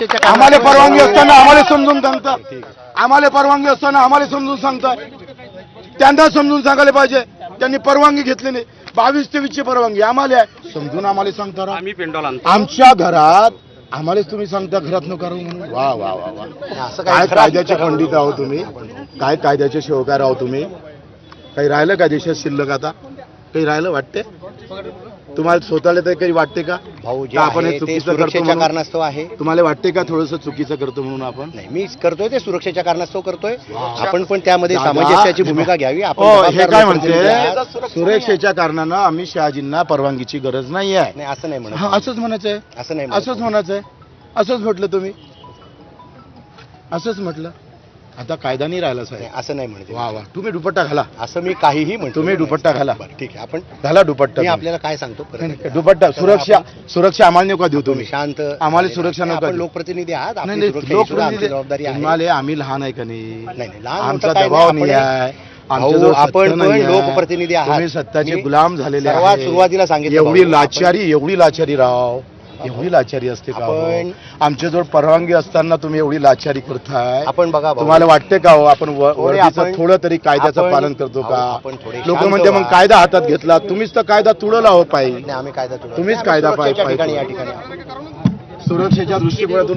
कारणास्तव- आम्हाला परवानगी असताना आम्हाला समजून सांगतात आम्हाला परवानगी असताना आम्हाला समजून सांगतात त्यांना समजून सांगायला पाहिजे. त्यांनी परवानगी घेतली नाही. बावीस तेवीसची परवानगी आम्हाला आहे. समजून आम्हाला सांगता. आम्ही पेंडॉल आणतो. आमच्या घरात आम्हालाच तुम्ही सांगता घरात नका राहू म्हणून. वा वा वा वा. असं काय कायद्याचे पंडित आहो तुम्ही? काय कायद्याचे शिवकार आहो तुम्ही? काही राहिलं का देशात शिल्लक आता? काही राहिलं वाटते तुम्हाला स्वतःला तरी काही वाटते का? भाऊ जे आपण हे आहे ते चुकीचं करतो सुरक्षेच्या म्हणून? कारणास्तव आहे. तुम्हाला वाटते का थोडस चुकीचं करतो म्हणून आपण? नाही मी करतोय ते सुरक्षेच्या कारणास्तव करतोय. आपण पण त्यामध्ये दादा, सामंजस्याची भूमिका घ्यावी. आपण हो हे जबाबदार काय. म्हणते? सुरक्षेच्या कारणानं आम्ही शहाजींना परवानगीची गरज नाही आहे नाही असं नाही हा म्हणत असंच म्हणायचंय? असं नाही म्हणत. असंच म्हणायचंय? असंच म्हटलं तुम्ही? असंच म्हटलं? आता कायदा नाही राहिला साहेब असं नाही म्हणत वा वा तुम्ही दुपट्टा घाला असं मी काहीही म्हणतो तुम्ही दुपट्टा घाला. बरं, ठीक आहे आपण घाला दुपट्टा मी. आपल्याला काय सांगतो दुपट्टा सुरक्षा सुरक्षा आम्हाला नका देऊ तुम्ही शांत आम्हाला सुरक्षा. नका. लोकप्रतिनिधी आहात जबाबदारी आहे तुम्हाला आम्ही लहान आहे का नाही नाही, नाही, लहान आमचा दबाव नाही, आहे आपण. लोकप्रतिनिधी आहात. सत्ताचे गुलाम झालेले सर्वात. सुरुवातीला सांगितलं एवढी लाचारी एवढी लाचारी राव एवढी लाचारी असते का हो? आपण- आमच्याजवळ परवानगी असताना तुम्ही एवढी लाचारी करताय आपण बघा तुम्हाला वाटते का हो आपण थोडे तरी कायद्याचं पालन करतो का लोक म्हणजे मग. कायदा हातात घेतला तुम्हीच तर कायदा तुडवला हो पाहिजे आम्ही कायदा. तुम्हीच कायदा आहोत. सुरक्षेच्या दृष्टिकोनातून